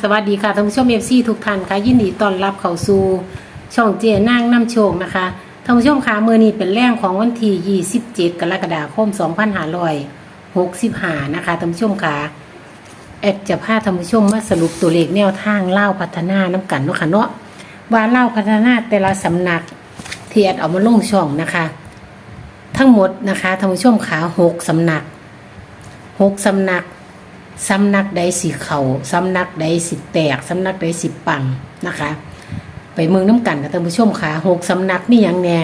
สวัสดีค่ะท่านผู้ชมเอฟซีทุกท่านค่ะยินดีต้อนรับเข้าสู่ช่องเจนางน้ำโชคนะคะท่านผู้ชมค่ะมือนี้เป็นแรงของวันที่27 กรกฎาคม2565นะคะท่านผู้ชมค่ะแอดจะพาท่านผู้ชมมาสรุปตัวเลขแนวทางเล่าพัฒนาน้ำกันเนาะค่ะเนาะว่าเล่าพัฒนาแต่ละสำนักที่แอดเอามาลงช่องนะคะ ทั้งหมดนะคะท่านผู้ชมขาหกสำนักหกสำนัก สำนักใดสิเขาสำนักใดสิแตกสำนักใดสิปังนะคะ ไปเมืองน้ำกันกับท่านผู้ชมค่ะหกสำนักมีอย่างแน่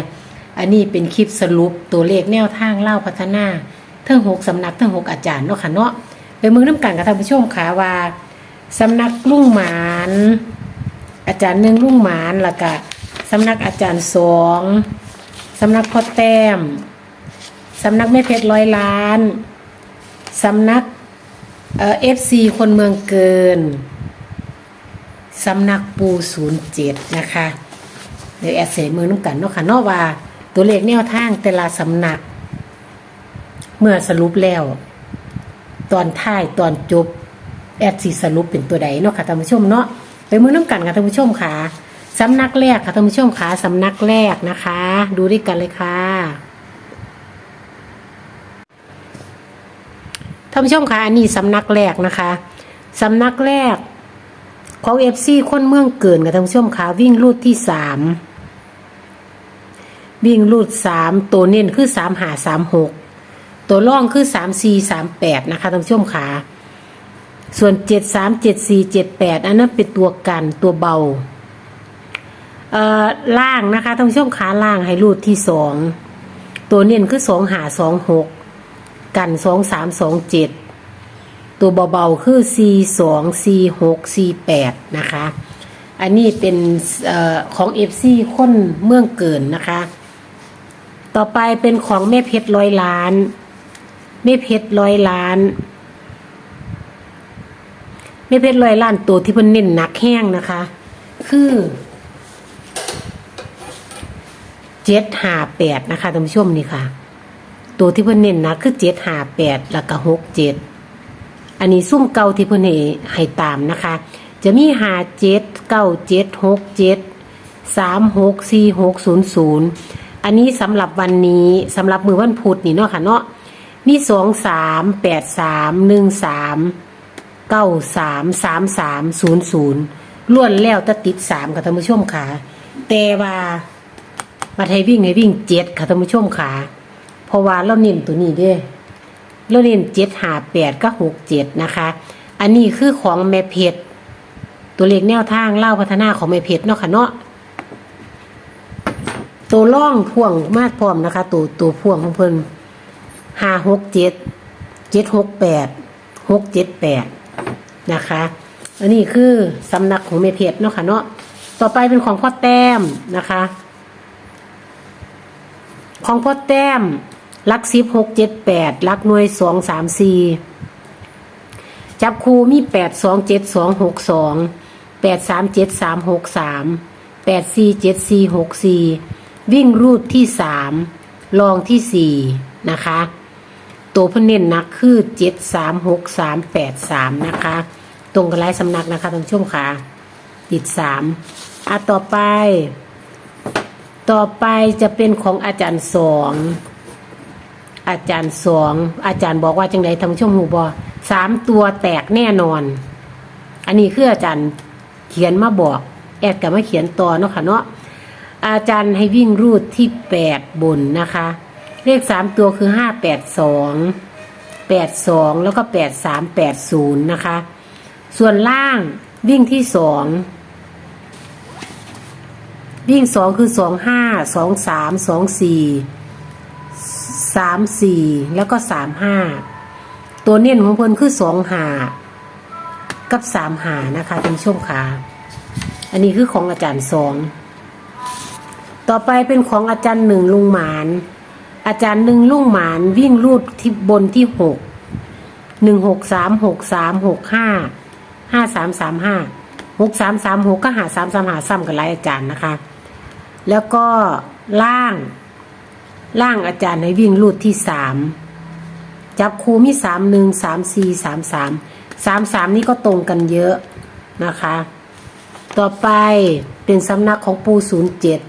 อันนี้เป็นคลิปสรุปตัวเลขแนวทางเล่าพัฒนาทั้งหกสำนักทั้งหกอาจารย์เนาะค่ะเนาะไปเมืองน้ำกันกับท่านผู้ชมค่ะว่าสำนักลุ่งหมานอาจารย์หนึ่งลุ่งหมานแล้วก็สำนักอาจารย์สองสำนักพ่อแต้มสำนักแม่เพชรร้อยล้านสำนัก เอฟซีคนเมืองเกินสำนักปูศูนย์เจ็ดนะคะเดี๋ยวแอดเสมือน้ำกันเนาะค่ะเนาะว่า ตัวเลขแนวทางแต่ละสำนัก เมื่อสรุปแล้ว ตอนท้ายตอนจบ แอดสีสรุปเป็นตัวใดเนาะค่ะท่านผู้ชมเนาะไปมือน้ำกันค่ะท่านผู้ชมค่ะสำนักแรกค่ะท่านผู้ชมค่ะสำนักแรกนะคะ ดูด้วยกันเลยค่ะ ท่านผู้ชมคะอันนี้สำนักแรกนะคะสำนักแรกของเอฟซีคนเมืองเกินกับท่านผู้ชมคะวิ่งรูดที่สามวิ่งรูดสามตัวเน้นคือสามหาสามหกตัวล่องคือสามสี่สามแปดนะคะท่านผู้ชมคะส่วนเจ็ดสามเจ็ดสี่เจ็ดแปดอันนั้นเป็นตัวกันตัวเบาเอ่อล่างนะคะท่านผู้ชมขาล่างให้รูดที่สองตัวเน้นคือสองหาสองหก กันสองสามสองเจ็ดตัวเบาๆคือ C สอง C หก C แปดนะคะ อันนี้เป็นออของ FC คนเมืองเกินนะคะ ต่อไปเป็นของแม่เพชรร้อยล้าน แม่เพชรร้อยล้านแม่เพชรร้อยล้านตัวที่เพิ่นเน้นหนักแห้งนะคะ คือเจ็ดห้าแปดนะคะท่านผู้ชมนี่ค่ะ ตัวที่เพิ่นเน้นนะคือเจ็ดหาแปดแล้วก็หกเจ็ดอันนี้ซุ่มเก่าที่เพิ่นให้ให้ตามนะคะ จะมีหาเจ็ดเก้าเจ็ดหกเจ็ดสามหกสี่หกศูนย์ศูนย์อันนี้สำหรับวันนี้สำหรับมือวันพุธนี่เนาะค่ะเนาะมีสองสามแปดสามหนึ่งสามเก้าสามสามสามศูนย์ศูนย์ล้วนแล้วตะติดสามค่ะท่านผู้ชมค่ะแต่ว่ามาไทยวิ่งให้วิ่งเจ็ดค่ะท่านผู้ชมค่ะ เพราะว่าเราเน้นตัวนี้เด้เราเน้นเจ็ดหาแปดก็หกเจ็ดนะคะ อันนี้คือของแม่เพชรตัวเลขแนวทางเล่าพัฒนาของแม่เพชรเนาะค่ะเนาะตัวล่องพ่วงมากพร้อมนะคะ ตัวตัวพ่วงของเพิ่นห้าหกเจ็ดเจ็ดหกแปดหกเจ็ดแปดนะคะ อันนี้คือสำนักของแม่เพชรเนาะค่ะเนาะต่อไปเป็นของพ่อแต้มนะคะ ของพ่อแต้ม ลักสิบหกเจ็ดแปดลักหน่วยสองสามสี่จับคูมีแปดสองเจ็ดสองหกสองแปดสามเจ็ดสามหกสามแปดสี่เจ็ดสี่หกสี่วิ่งรูดที่สามลองที่สี่นะคะตัวพเน้นนักคือเจ็ดสามหกสามแปดสามนะคะ ตรงกับลายสำนักนะคะท่านผู้ชมค่ะติดสามอะต่อไป ต่อไปจะเป็นของอาจารย์สอง อาจารย์สองอาจารย์บอกว่าจังไดทำช่วงหูบอสามตัวแตกแน่นอน อันนี้คืออาจารย์เขียนมาบอก แอดกับมาเขียนต่อเนาะค่ะเนาะอาจารย์ให้วิ่งรูดที่แปดบนนะคะ เลขสามตัวคือห้าแปดสองแปดสองแล้วก็แปดสามแปดศูนย์นะคะ ส่วนล่างวิ่งที่สองวิ่งสองคือสองห้าสองสามสองสี่ สามสี่แล้วก็สามห้าตัวเน้นของเพิ่นคือสองหากับสามหานะคะท่านผู้ชมค่ะอันนี้คือของอาจารย์สองต่อไปเป็นของอาจารย์หนึ่งลุงหมาน อาจารย์หนึ่งลุงหมานวิ่งรูดที่บนที่หกหนึ่งหกสามหกสามหกห้าห้าสามสามห้าหกสามสามหกก็หาสามสามหาซ้ำกับหลายอาจารย์นะคะ แล้วก็ล่าง ล่างอาจารย์ให้วิ่งรูดที่สามจับคูมีสามหนึ่งสามสี่สามสามสามสามนี่ก็ตรงกันเยอะนะคะ ต่อไปเป็นสำนักของปูศูนย์เจ็ด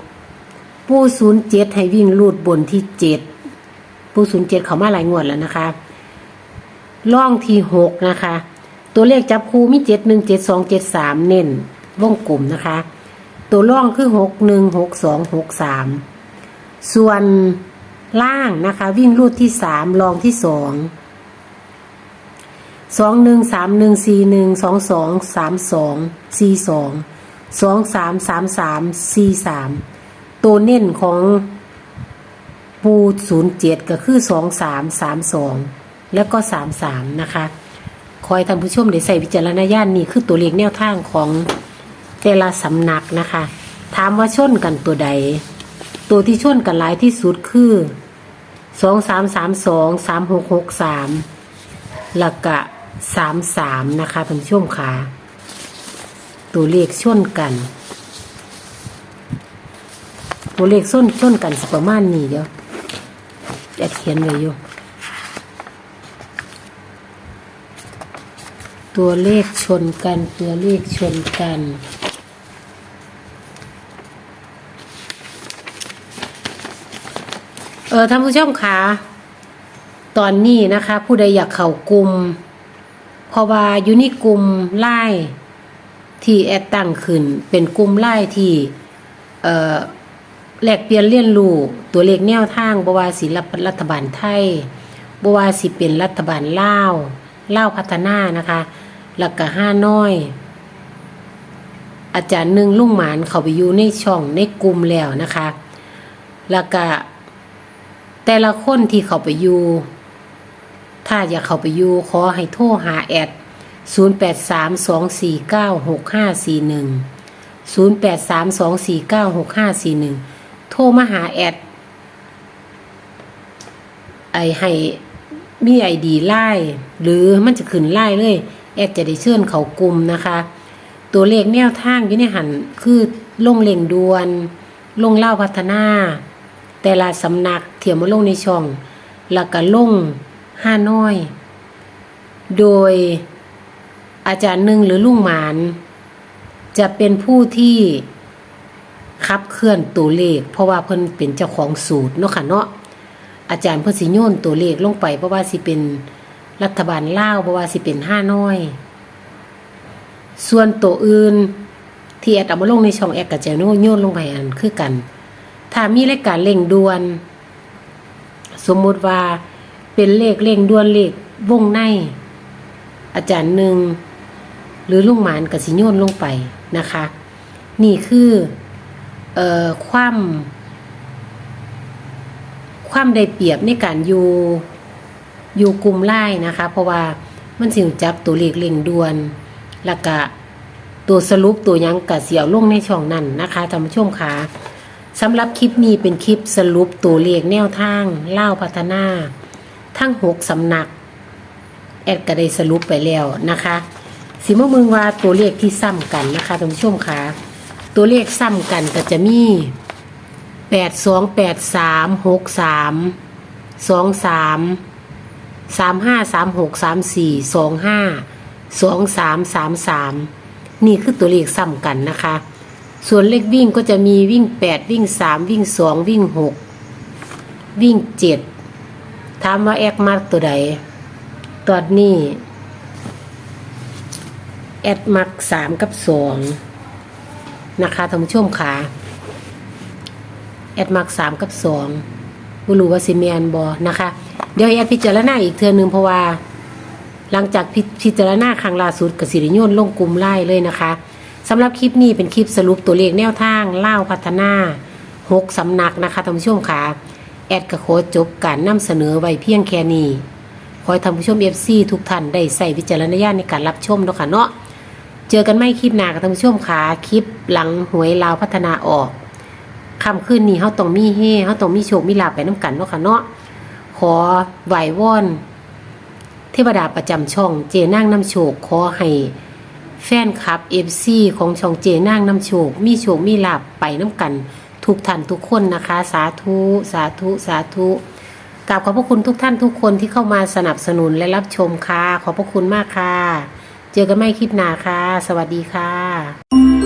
ปูศูนย์เจ็ดให้วิ่งลูดบนที่เจ็ดปูศูนย์เจ็ดเขามาหลายงวดแล้วนะคะล่องที่หกนะคะ ตัวเลขจับคูมีเจ็ดหนึ่งเจ็ดสองเจ็ดสามเน้นวงกลุ่มนะคะ ตัวล่องคือหกหนึ่งหกสองหกสามส่วน ล่างนะคะ วิ่งรูดที่สามลองที่สองสองหนึ่งสามหนึ่งสี่หนึ่งสองสองสามสองสี่สองสองสามสามสามสี่สามตัวเน้นของปูศูนย์เจ็ดก็คือสองสามสามสองแล้วก็สามสามนะคะคอยท่านผู้ชมได้ใส่วิจารณญาณนี่คือตัวเลขแนวทางของแต่ละสำนักนะคะ ถามว่าชนกันตัวใด ตัวที่ชนกันหลายที่สุดคือสองสามสามสองสามหกหกสามแล้วก็สามสามนะคะท่านผู้ชมค่ะตัวเลขชนกัน ตัวเลขส้นชนกันสประมาณนี้เดี๋ยวจะเขียนไว้อยู่ตัวเลขชนกันตัวเลขชนกัน ออท่านผู้ชมคะตอนนี้นะคะ ผู้ใดอยากเข้ากลุ่มเพราะว่าอยู่ในกลุ่มไล่ที่แอดตั้งขึ้น เป็นกลุ่มไล่ที่เอ่อแลกเปลี่ยนเรียนรู้ตัวเลขแนวทางบวาสิรัฐรัฐบาลไทยบวาสิเป็นรัฐบาลลาวลาวพัฒนานะคะแล้วก็ห้าน้อย อาจารย์หนึ่งลุงหมานเขาไปอยู่ในช่องในกลุ่มแล้วนะคะแล้วก็ แต่ละคนที่เขาไปอยู่ถ้าอยากเขาไปอยู่ขอให้โทรหาแอด 0 8 3 2 4 9 6 5 4 1 0 8 3 2 4 9 6 5 4 1 โทรมาหาแอด ไอให้มีไอดีไล่หรือมันจะขึ้นไล่เลย แอดจะได้เชิญเขากลุ่มนะคะ ตัวเลขแนวทางอยู่ในหันคือลงเล่งดวน ลงเล่าพัฒนา แต่ละสำนักเถียมมาลงในช่องแล้วก็ลงห้าน้อย โดยอาจารย์หนึ่งหรือลุงหมาน จะเป็นผู้ที่ขับเคลื่อนตัวเลข เพราะว่าเพิ่นเป็นเจ้าของสูตรเนาะค่ะเนาะอาจารย์เพิ่นสิโยนตัวเลขลงไปเพราะว่าสิเป็นรัฐบาลลาวเพราะว่าสิเป็นห้าน้อย ส่วนตัวอื่นที่แอดเอามาลงในช่องแอดกับเจโนโยนลงไปอันคือกัน ถ้ามีรายการเร่งด่วน สมมุติว่าเป็นเลขเร่งด่วนเลขวงใน อาจารย์หนึ่งหรือลุงหมานกับสิโยนลงไปนะคะ นี่คือเอ่อความ ความได้เปรียบในการอยู่อยู่กลุ่มไล่นะคะ เพราะว่ามันสิวจับตัวเลขเร่งด่วนแล้วก็ตัวสรุปตัวยังกะเสียวลงในช่องนั้นนะคะท่านผู้ชมค่ะ สำหรับคลิปนี้เป็นคลิปสรุปตัวเลขแนวทางเล่าพัฒนาทั้งหกสำนัก แอดก็ได้สรุปไปแล้วนะคะสิมมึงว่าตัวเลขที่ซ้ำกันนะคะท่านผู้ชมค่ะตัวเลขซ้ำกันก็จะมีแปดสองแปดสามหกสามสองสามสามห้าสามหกสามสี่สองห้าสองสามสามสามนี่คือตัวเลขซ้ำกันนะคะ ส่วนเลขวิ่งก็จะมีวิ่งแปดวิ่งสามวิ่งสองวิ่งหกวิ่งเจ็ดถามว่าแอกมากตัวใด ตอนนี้ แอดมักสามกับสองนะคะท่านผู้ชมค่ะแอดมักสามกับสองบุรูว่าสิเมียนบอนะคะ เดี๋ยวแอดพิจารณาอีกเทือนึงเพราะว่า หลังจากพิพจารณาครั้งล่าสุดกับสิริโยนลงกลุ่มไล่เลยนะคะ สำหรับคลิปนี้เป็นคลิปสรุปตัวเลขแนวทางเล่าพัฒนาหกสำนักนะคะท่านผู้ชมค่ะ แอดกระโคจบการนำเสนอไว้เพียงแค่นี้ขอให้ท่านผู้ชมเอฟซีทุกท่านได้ใส่วิจารณญาณในการรับชมเนาะค่ะเนาะเจอกันไม่คลิปหน้ากับท่านผู้ชมค่ะคลิปหลังหวยลาวพัฒนาออกคำขึ้นนี้เขาต้องมีเฮเขาต้องมีโชคมีลาภไปน้ำกันเนาะค่ะเนาะขอไหววอนเทวดาประจำช่องเจนั่งน้ำโชคขอให้ แฟนคลับเอฟซีของช่องเจนางน้ำโชค มีโชค มีลาบไปน้ำกัน ทุกท่านทุกคนนะคะ สาธุ สาธุ สาธุกราบขอบพระคุณทุกท่านทุกคนที่เข้ามาสนับสนุนและรับชมค่ะ ขอบพระคุณมากค่ะ เจอกันไม่คลิปหน้าค่ะ สวัสดีค่ะ